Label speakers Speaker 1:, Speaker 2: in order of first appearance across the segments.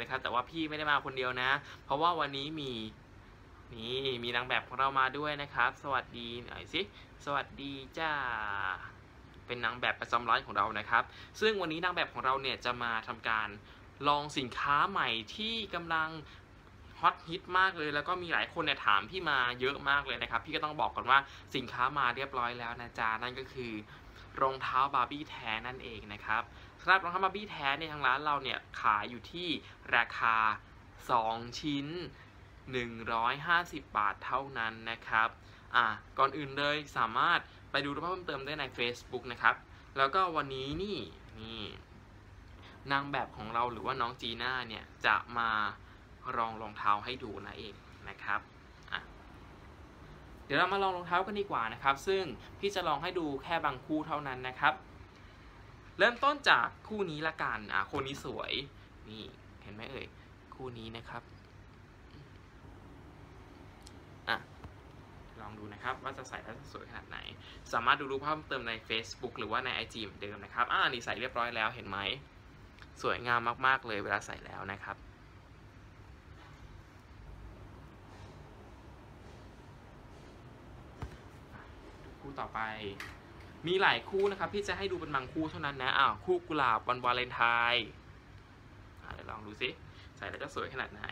Speaker 1: นะครับ แต่ว่าพี่ไม่ได้มาคนเดียวนะ เพราะว่าวันนี้มีนี่มีนางแบบของเรามาด้วยนะครับ สวัสดีหน่อยสิสวัสดีจ้าเป็นนางแบบประจำร้านของเรานะครับ ซึ่งวันนี้นางแบบของเราเนี่ยจะมาทำการลองสินค้าใหม่ที่กำลังฮอตฮิตมากเลยแล้วก็มีหลายคนเนี่ยถามพี่มาเยอะมากเลยนะครับ พี่ก็ต้องบอกก่อนว่าสินค้ามาเรียบร้อยแล้วนะจ๊ะนั่นก็คือ รองเท้าบาร์บี้แท้นั่นเองนะครับสำหรับรองเท้าบาร์บี้แท้ในทางร้านเราเนี่ยขายอยู่ที่ราคา 2 ชิ้น 150 บาทเท่านั้นนะครับอะก่อนอื่นเลยสามารถไปดูรูปภาพเพิ่มเติมได้ใน Facebook นะครับ แล้วก็วันนี้นี่นี่นางแบบของเราหรือว่าน้องจีน่าเนี่ยจะมาลองรองเท้าให้ดูนะเองนะครับ ดี๋ยวเรามาลองรองเท้ากันดีกว่านะครับ ซึ่งพี่จะลองให้ดูแค่บางคู่เท่านั้นนะครับ เริ่มต้นจากคู่นี้ละกันอะคู่นี้สวยนี่เห็นไหมเอ่ยคู่นี้นะครับอะลองดูนะครับว่าจะใส่แล้วจะสวยขนาดไหน สามารถดูรูปเพิ่มเติมใน Facebook หรือว่าใน IG เหมือนเดิมนะครับอ่านี่ใส่เรียบร้อยแล้วเห็นไหมสวยงามมากๆเลยเวลาใส่แล้วนะครับ คู่ต่อไป มีหลายคู่นะครับพี่จะให้ดูเป็นบางคู่เท่านั้นนะอ้าวคู่กุหลาบวันวาเลนไทน์เดี๋ยวลองดูสิใส่แล้วจะสวยขนาดไหน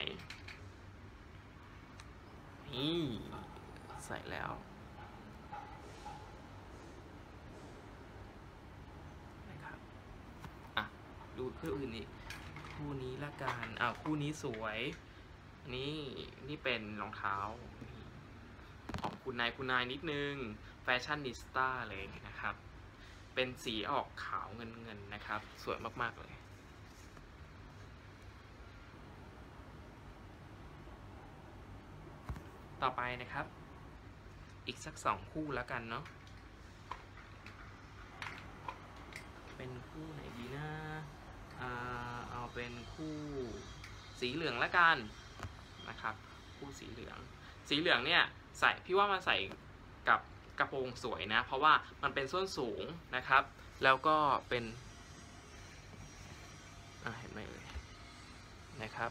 Speaker 1: นี่ใส่แล้วนะครับอะดูคู่อื่นอีกคู่นี้ละกันอ่าวคู่นี้สวยนี่นี่เป็นรองเท้า คุณนายคุณนายนิดนึงแฟชั่นนิสต้าเลยนะครับ เป็นสีออกขาวเงินเงินนะครับ สวยมาก ๆ เลย ต่อไปนะครับ อีกสักสองคู่แล้วกันเนาะเป็นคู่ไหนดีนะอ่าเอาเป็นคู่สีเหลืองละกันนะครับ คู่สีเหลือง สีเหลืองเนี่ย ใส่พี่ว่ามันใส่กับกระโปรงสวยนะ เพราะว่ามันเป็นส้นสูงนะครับ แล้วก็เป็นเห็นไหมเอ่ยนะครับ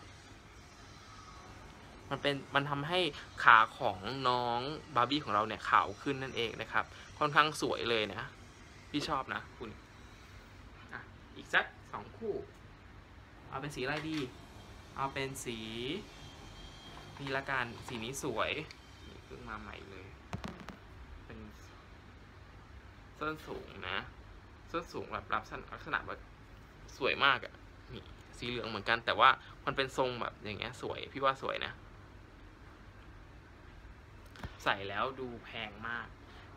Speaker 1: มันเป็นมันทำให้ขาของน้องบาร์บี้ของเราเนี่ยขาวขึ้นนั่นเองนะครับ ค่อนข้างสวยเลยนะ พี่ชอบนะคุณออีกสักสองคู่ เอาเป็นสีอะไรดี เอาเป็นสี นี่ละกันสีนี้สวย เพิ่งมาใหม่เลย เป็นส้นสูงนะส้นสูงแบบลักษณะลักษณะแบบสวยมากอะ่ะนี่สีเหลืองเหมือนกัน แต่ว่ามันเป็นทรงแบบอย่างเงี้ยสวยพี่ว่าสวยนะ ใส่แล้วดูแพงมาก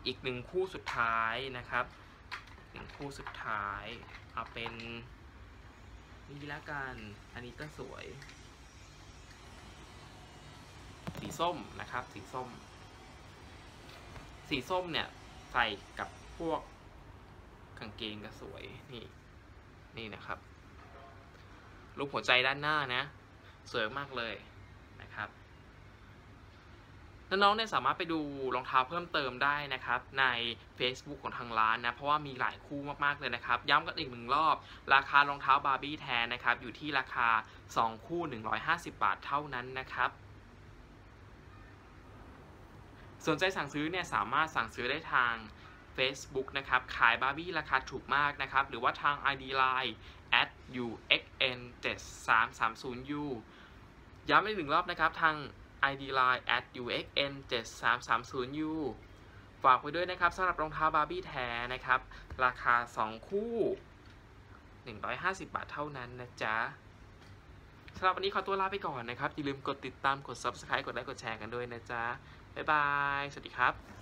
Speaker 1: อีกหนึ่งคู่สุดท้ายนะครับหนึ่งคู่สุดท้ายเอาเป็นนี่ละกัน อันนี้ก็สวย สีส้มนะครับ สีส้ม สีส้มเนี่ยใส่กับพวกกางเกงก็สวยนี่ นี่นะครับรูปหัวใจด้านหน้านะ สวยมากเลยนะครับน้องๆเนี่ยสามารถไปดูรองเท้าเพิ่มเติมได้นะครับ ใน Facebook ของทางร้านนะ เพราะว่ามีหลายคู่มากๆเลยนะครับ ย้ำกันอีกหนึ่งรอบ ราคารองเท้าบาร์บี้แท้นะครับ อยู่ที่ราคา 2 คู่ 150 บาทเท่านั้นนะครับ สนใจสั่งซื้อเนี่ยสามารถสั่งซื้อได้ทาง Facebook นะครับ ขายบาร์บี้ราคาถูกมากนะครับ หรือว่าทาง ID Line at uxn 7 3 3 0 u ย้ำอีกหนึ่งรอบนะครับ ทาง ID Line at uxn 7 3 3 0 u ฝากไว้ด้วยนะครับสำหรับรองเท้าบาร์บี้แท้นะครับ ราคา 2 คู่ 150 บาทเท่านั้นนะจ๊ะ สำหรับวันนี้ขอตัวลาไปก่อนนะครับ อย่าลืมกดติดตาม กด Subscribe กดไลค์ กดแชร์กันด้วยนะจ๊ะ บ๊ายบาย สวัสดีครับ